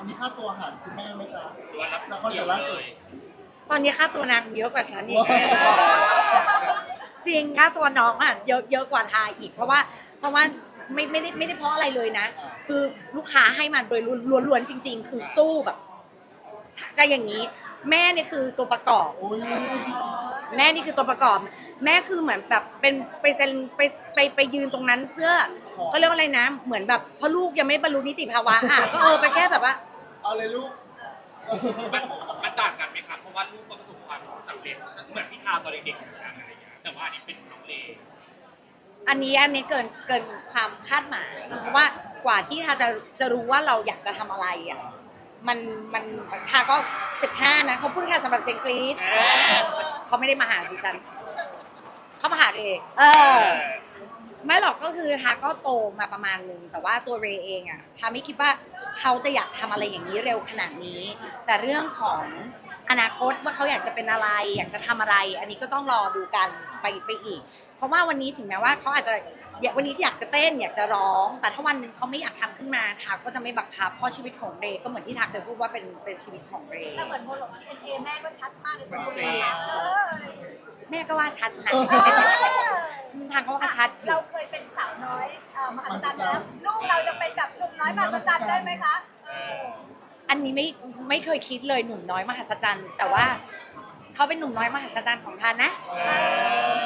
อันนี้ค่าตัวหารคุณแม่ไหมจ๊ะหรือว่ารับละครจากล่าสุดตอนนี้ค่าตัวนางเยอะกว่าฉันอีกว้าวจริงค่าตัวน้องอะเยอะเยอะกว่าทาอีก เพราะว่าเพราะว่าไม่ไม่ได้ไม่ได้เพราะอะไรเลยนะ คือลูกค้าให้มาโดยล้วนๆจริง ๆ คือสู้แบบจะอย่างนี้ แม่เนี่ยคือตัวประกอบอุ้ยแม่นี่คือตัวประกอบ แม่คือเหมือนแบบเป็นไปเซ็นไปไปไปยืนตรงนั้นเพื่อก็เรียกว่าอะไรนะ เหมือนแบบเพราะลูกยังไม่บรรลุนิติภาวะอะก็เออไปแค่แบบว่า เอาเลยลูก มันมันต่างกันไหมครับ เพราะว่าลูกก็ประสบความสำเร็จเหมือนพี่ทาตอนเด็กๆเหมือนกันอะไรอย่างเงี้ยแต่ว่าอันนี้เป็นน้องเลอันนี้อันนี้เกินเกินความคาดหมาย เพราะว่ากว่าที่ทาจะจะรู้ว่าเราอยากจะทำอะไรอะมันมันทาก็สิบห้านะเขาพูดแค่สำหรับเซยงกรีดเขาไม่ได้มาหาดิฉันเขามาหาเองเออไม่หรอกก็คือทาก็โตมาประมาณนึงแต่ว่าตัวเรย์เองอะทาไม่คิดว่า เขาจะอยากทำอะไรอย่างนี้เร็วขนาดนี้ แต่เรื่องของอนาคตว่าเขาอยากจะเป็นอะไร อยากจะทำอะไร อันนี้ก็ต้องรอดูกันไปไปอีก เพราะว่าวันนี้ถึงแม้ว่าเขาอาจจะอยากวันนี้อยากจะเต้นอยากจะร้อง แต่ถ้าวันหนึ่งเขาไม่อยากทำขึ้นมาทาก็จะไม่บังคับเพราะชีวิตของเรย์ก็เหมือนที่ทาเคยพูดว่าเป็นเป็นชีวิตของเรย์ถ้าเหมือนโมหลงเอ็นเอแม่ก็ชัดมากเลยชัดเจนนเออแม่ก็ว่าชัดนะเออทางเขาว่าชัดอยู่เราเคยเป็นสาวน้อยเอ่อมหัศจรรย์แล้วลูกเราจะเป็ นแบบหนุ่มน้อยมหัศจรรย์ได้ไหมคะเอออันนี้ไม่ไม่เคยคิดเลยหนุ่มน้อยมหัศจรรย์ แต่ว่าเขาเป็นหนุ่มน้อยมหัศจรรย์ของทานนะเออ